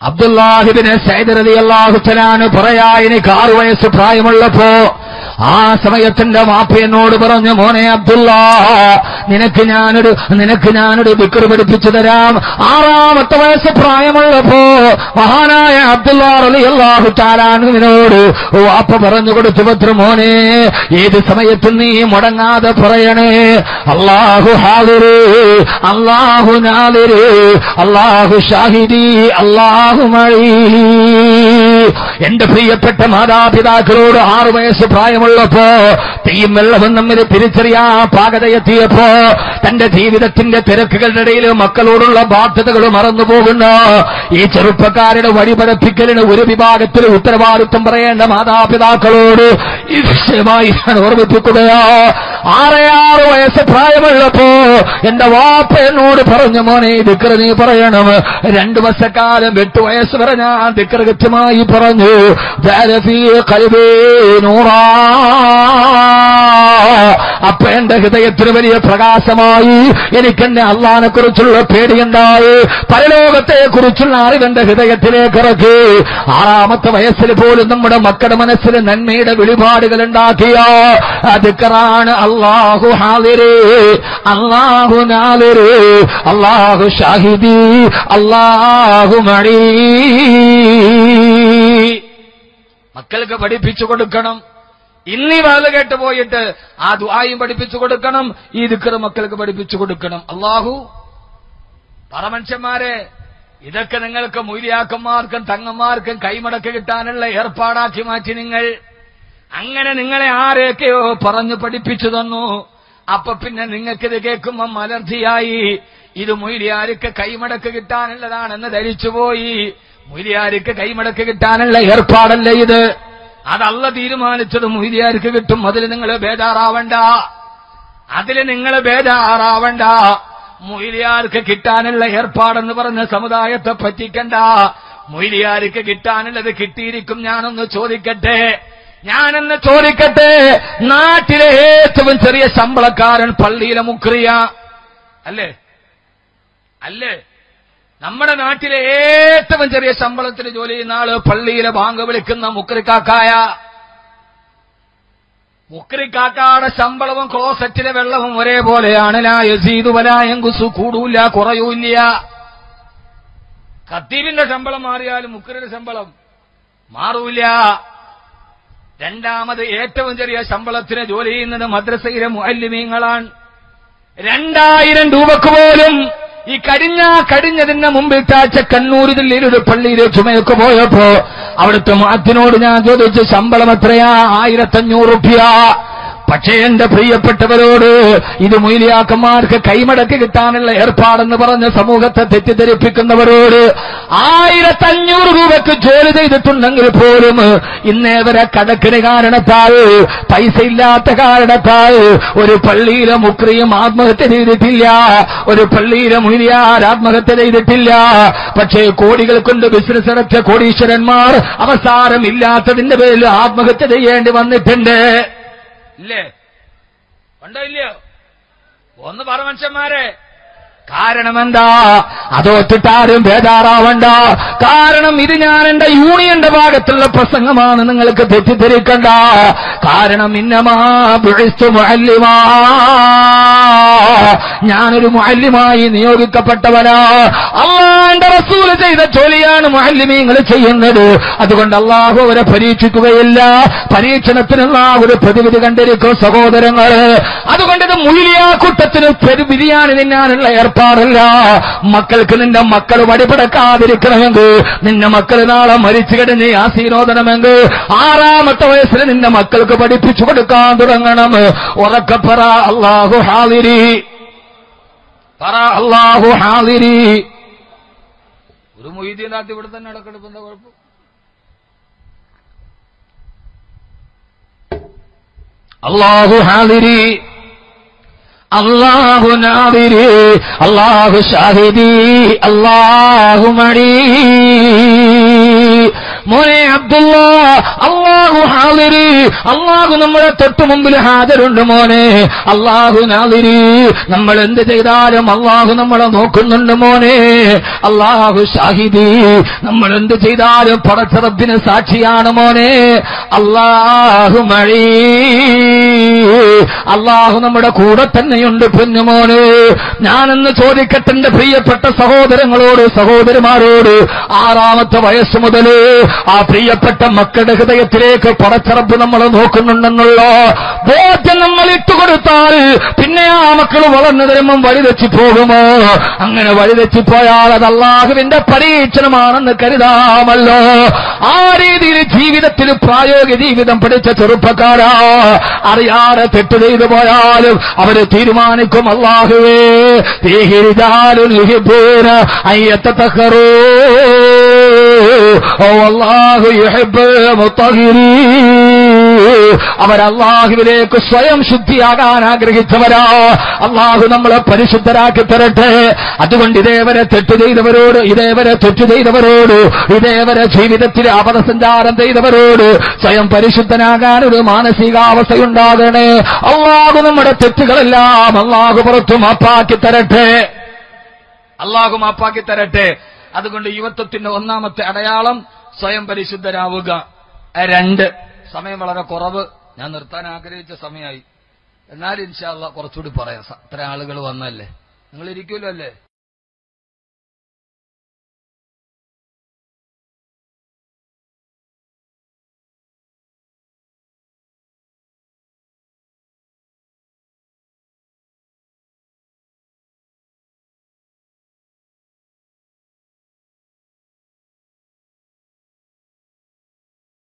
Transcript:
അബ്ദുല്ലാഹിബിന് സൈദ് റതി അള്ളാഹുത്തലാന് പറയാ എനിക്ക് ആറു വയസ്സ് പ്രായമുള്ളപ്പോ ആ സമയത്തിന്റെ മാപ്പ എന്നോട് പറഞ്ഞു മോനെ അബ്ദുള്ള നിനക്ക് ഞാനൊരു നിനക്ക് ഞാനൊരു വിക്ർ പഠിപ്പിച്ചു തരാം. ആറാമത്തെ വയസ്സ് പ്രായമുള്ളപ്പോ മഹാനായ അബ്ദുള്ള താലാനുവിനോട് വാപ്പ പറഞ്ഞു കൊടുത്തു പത്ര മോനെ ഏത് സമയത്തും നീ മുടങ്ങാതെ പറയണേ. അള്ളാഹു ഹാദിര് അള്ളാഹു നാദിര് അള്ളാഹു ഷാഹിദി അള്ളാഹു മഴി. എന്റെ പ്രിയപ്പെട്ട മാതാപിതാക്കളോട് ആറു വയസ്സ് പ്രായമുള്ളപ്പോ തീയും വെള്ളവും തമ്മിൽ തിരിച്ചറിയാ പാകതയെത്തിയപ്പോ തന്റെ ജീവിതത്തിന്റെ തിരക്കുകളുടെ ഇടയിൽ മക്കളോടുള്ള ബാധ്യതകൾ മറന്നുപോകുന്ന ഈ ചെറുപ്പക്കാരുടെ വഴിപരപ്പിക്കലിന് ഒരു വിഭാഗത്തിൽ ഉത്തരവാദിത്വം പറയേണ്ട മാതാപിതാക്കളോട് ഓർമ്മിപ്പിക്കുകയാ. ആറേയാറ് വയസ്സ് പ്രായമുള്ളപ്പോ എന്റെ വാപ്പ എന്നോട് പറഞ്ഞു മോനെ ദിക്കർ നീ പറയണം. രണ്ടു വർഷക്കാലം എട്ട് വയസ്സ് വരെ ഞാൻ ദിക്കർ കൃത്യമായി പറഞ്ഞു നൂറാ അപ്പൊ എന്റെ ഹൃദയത്തിന് വലിയ പ്രകാശമായി. എനിക്കെന്നെ അള്ളഹാനെ കുറിച്ചുള്ള പേടിയുണ്ടായി. പരലോകത്തെ കുറിച്ചുള്ള അറിവ് എന്റെ ഹൃദയത്തിലേക്ക് ഇറക്കി. ആറാമത്തെ വയസ്സിൽ പോലും നമ്മുടെ മക്കളുടെ മനസ്സിൽ നന്മയുടെ വെളിപാടുകൾ ഉണ്ടാക്കിയ അതിക്കറാണ് അള്ളാഹു ഹാദിര്. അള്ളാഹു നാദിര്. അള്ളാഹു ഷാഹിദി. അള്ളാഹു മണി. മക്കൾക്ക് പഠിപ്പിച്ചു കൊടുക്കണം. ഇന്നീ വാൽ കേട്ട് പോയിട്ട് ആ ദുആയും പഠിപ്പിച്ചു കൊടുക്കണം ഈ ദിക്കറ് മക്കൾക്ക് പഠിപ്പിച്ചു കൊടുക്കണം. അള്ളാഹു പറമനുഷ്യന്മാരെ ഇതൊക്കെ നിങ്ങൾക്ക് മൂര്യാക്കന്മാർക്കും തങ്ങന്മാർക്കും കൈമടക്ക് കിട്ടാനുള്ള ഏർപ്പാടാക്കി മാറ്റി നിങ്ങൾ. അങ്ങനെ നിങ്ങളെ ആരെയൊക്കെയോ പറഞ്ഞു പഠിപ്പിച്ചു തന്നു. അപ്പൊ പിന്നെ നിങ്ങൾക്കിത് കേൾക്കുമ്പം അലർജിയായി. ഇത് മൊയ്ലിയാർക്ക് കൈമടക്ക് കിട്ടാനുള്ളതാണെന്ന് ധരിച്ചുപോയി. മൊയ്ലിയാർക്ക് കൈമടക്ക് കിട്ടാനുള്ള ഏർപ്പാടല്ലേ ഇത്? അതല്ല തീരുമാനിച്ചത് മൊയ്തിയാർക്ക് കിട്ടും. അതിൽ നിങ്ങൾ ബേജാറാവണ്ട. അതിൽ നിങ്ങൾ ബേജാറാവണ്ട. മൊയ്ലിയാർക്ക് കിട്ടാനുള്ള ഏർപ്പാടെന്ന് പറഞ്ഞ സമുദായത്തെ പറ്റിക്കണ്ട. മൊയ്ലിയാർക്ക് കിട്ടാനുള്ളത് കിട്ടിയിരിക്കും. ഞാനൊന്ന് ചോദിക്കട്ടെ. ഞാനെന്ന് ചോദിക്കട്ടെ. നാട്ടിലെ ഏറ്റവും ചെറിയ ശമ്പളക്കാരൻ പള്ളിയിലെ മുക്രിയ അല്ലേ? അല്ലേ? നമ്മുടെ നാട്ടിലെ ഏറ്റവും ചെറിയ ശമ്പളത്തിന് ജോലി ചെയ്യുന്ന ആൾ പള്ളിയിലെ ബാങ്ക് വിളിക്കുന്ന മുക്രിക്കാക്കായ. മുക്രിക്കാക്കാടെ ശമ്പളവും ക്ലോസറ്റിലെ വെള്ളവും ഒരേപോലെയാണ്. ലായസീതു യസീദു വലാ കൂടൂല്ല കൂടൂല കുറയൂല്ല. കത്തീബിന്റെ ശമ്പളം മാറിയാലും മുക്രിയുടെ ശമ്പളം മാറൂല രണ്ടാമത് ഏറ്റവും ചെറിയ ശമ്പളത്തിന് ജോലി ചെയ്യുന്നത് മദ്രസയിലെ മുഅല്ലിമീങ്ങളാണ്. രണ്ടായിരം രൂപക്ക് പോലും ഈ കഴിഞ്ഞ കഴിഞ്ഞതിന് മുമ്പിൽ ആഴ്ച കണ്ണൂർ ജില്ലയിൽ ഒരു പള്ളിയിലെ ചുമയൊക്കെ പോയപ്പോ അവിടുത്തെ മാത്തിനോട് ഞാൻ ചോദിച്ചു ശമ്പളം എത്രയാ? ആയിരത്തഞ്ഞൂറ് റുപ്യ. പക്ഷേ എന്റെ പ്രിയപ്പെട്ടവരോട് ഇത് മൊയിലിയാക്കന്മാർക്ക് കൈമടക്ക് കിട്ടാനുള്ള ഏർപ്പാടെന്ന് പറഞ്ഞ സമൂഹത്തെ തെറ്റിദ്ധരിപ്പിക്കുന്നവരോട് ആയിരത്തഞ്ഞൂറ് രൂപക്ക് ജോലി ചെയ്തിട്ടുണ്ടെങ്കിൽ പോലും ഇന്നേവരെ കടക്കിന് കാരണത്താൽ പൈസ ഇല്ലാത്ത കാരണത്താൽ ഒരു പള്ളിയിലെ മുക്രിയും ആത്മഹത്യ ചെയ്തിട്ടില്ല ഒരു പള്ളിയിലെ മുയിലിയാർ ആത്മഹത്യ ചെയ്തിട്ടില്ല. പക്ഷേ കോടികൾ കൊണ്ട് ബിസിനസ് നടത്തിയ കോടീശ്വരന്മാർ അവസാനം ഇല്ലാത്തതിന്റെ പേരിൽ ആത്മഹത്യ ചെയ്യേണ്ടി വന്നിട്ടുണ്ട്. ഇല്ലേ? ഉണ്ടോ ഇല്ലയോ? ഒന്ന് പറ മനുഷ്യന്മാരെ. കാരണം എന്താ? അതോത്തിട്ടാരും ബേജാറാവണ്ട. കാരണം ഇത് ഞാൻ എന്റെ യൂണിയന്റെ ഭാഗത്തുള്ള പ്രസംഗമാണ്. നിങ്ങൾക്ക് തെറ്റിദ്ധരിക്കണ്ട. കാരണം ഇന്നമാ ഞാനൊരു മുഅല്ലിമായി നിയോഗിക്കപ്പെട്ടവനാ. അള്ളാന്റെ റസൂൽ ചെയ്ത ജോലിയാണ് മുഅല്ലിമീങ്ങൾ ചെയ്യുന്നത്. അതുകൊണ്ട് അള്ളാഹു അവരെ പരീക്ഷിക്കുകയില്ല. പരീക്ഷണത്തിനുള്ള ഒരു പ്രതിവിധി കണ്ടിരിക്കും സഹോദരങ്ങൾ അതുകൊണ്ട് ഇത് മുയിലിയാ കൂട്ടത്തിന് പെരു ബിരിയാണി തിന്നാനുള്ള ഏർപ്പാടല്ല. മക്കൾക്ക് നിന്റെ മക്കൾ വടിപടക്കാതിരിക്കണമെങ്കിൽ നിന്റെ മക്കൾ നാളെ മരിച്ചു കിടഞ്ഞ് ആസീനോദനമെങ്കിൽ ആറാമത്തെ വയസ്സിൽ നിന്റെ മക്കൾക്ക് പഠിപ്പിച്ചു കൊടുക്കാൻ തുടങ്ങണം. ഉറക്കപ്പറ അള്ളാഹു ഹാദിരി. പറ അള്ളാഹു ഹാദിരി. ഒരു മൊയ്തീനാത്ത് ഇവിടെ തന്നെ എന്താ കുഴപ്പം? അള്ളാഹു ഹാദിരി. അള്ളാഹു നാദിരി അള്ളാഹു ഷാഹിദി അള്ളാഹു മണി മോനെ അബ്ദുള്ള അള്ളാഹു ഹാദിരി അള്ളാഹു നമ്മുടെ തൊട്ടു മുമ്പിൽ ഹാജരുണ്ട് മോനെ. അള്ളാഹു നാദിരി നമ്മൾ എന്ത് ചെയ്താലും അള്ളാഹു നമ്മളെ നോക്കുന്നുണ്ട് മോനെ. അള്ളാഹു ഷാഹിദി നമ്മൾ എന്ത് ചെയ്താലും പടച്ചറബിന് സാക്ഷിയാണ് മോനെ. അള്ളാഹു മഴീ അള്ളാഹു നമ്മുടെ കൂടെ തന്നെയുണ്ട് പൊന്നുമോന്. ഞാനെന്ന് ചോദിക്കട്ടെ എന്റെ പ്രിയപ്പെട്ട സഹോദരങ്ങളോട് സഹോദരിമാരോട് ആറാമത്തെ വയസ്സ് മുതൽ ആ പ്രിയപ്പെട്ട മക്കളുടെ ഹൃദയത്തിലേക്ക് പടച്ചറപ്പ് നമ്മൾ നോക്കുന്നുണ്ടെന്നുള്ള ബോധ്യം നമ്മൾ ഇട്ടുകൊടുത്താൽ പിന്നെ ആ മക്കൾ വളർന്നു തരുമ്പം വഴിതെച്ചു പോകുമോ? അങ്ങനെ വഴിതെച്ചു പോയാൽ അത് അള്ളാഹുവിന്റെ പരീക്ഷണമാണെന്ന് കരുതാമല്ലോ. ആ രീതിയിൽ ജീവിതത്തിൽ പ്രായോഗിക ജീവിതം പഠിച്ച ചെറുപ്പക്കാരാ. അറിയാതെ തെറ്റ് ചെയ്തു പോയാലും അവർ തീരുമാനിക്കും അള്ളാഹുവേ അയ്യത്തക്കറോ ഓ അള്ളാഹു അവരല്ലാഹുവിലേക്ക് സ്വയം ശുദ്ധിയാകാൻ ആഗ്രഹിച്ചവരാ. അള്ളാഹു നമ്മളെ പരിശുദ്ധരാക്കി തരട്ടെ. അതുകൊണ്ട് ഇതേവരെ തെറ്റ് ചെയ്തവരോട് ഇതേവരെ തെറ്റ് ചെയ്തവരോട് ഇതേവരെ ജീവിതത്തിൽ അപദസഞ്ചാരം ചെയ്തവരോട് സ്വയം പരിശുദ്ധനാകാൻ ഒരു മാനസികാവസ്ഥയുണ്ടാകണേ. അള്ളാഹു നമ്മുടെ തെറ്റുകളെല്ലാം അള്ളാഹു പുറത്തു മാപ്പാക്കി തരട്ടെ. അള്ളാഹു മാപ്പാക്കി തരട്ടെ. അതുകൊണ്ട് യുവത്വത്തിന്റെ ഒന്നാമത്തെ അടയാളം സ്വയം പരിശുദ്ധരാവുക. രണ്ട് സമയം വളരെ കുറവ്. ഞാൻ നിർത്താൻ ആഗ്രഹിച്ച സമയമായി. എന്നാലും ഇൻഷാല്ല കുറച്ചുകൂടി പറയാം. ഇത്ര ആളുകൾ വന്നല്ലേ? നിങ്ങൾ ഇരിക്കുമല്ലോ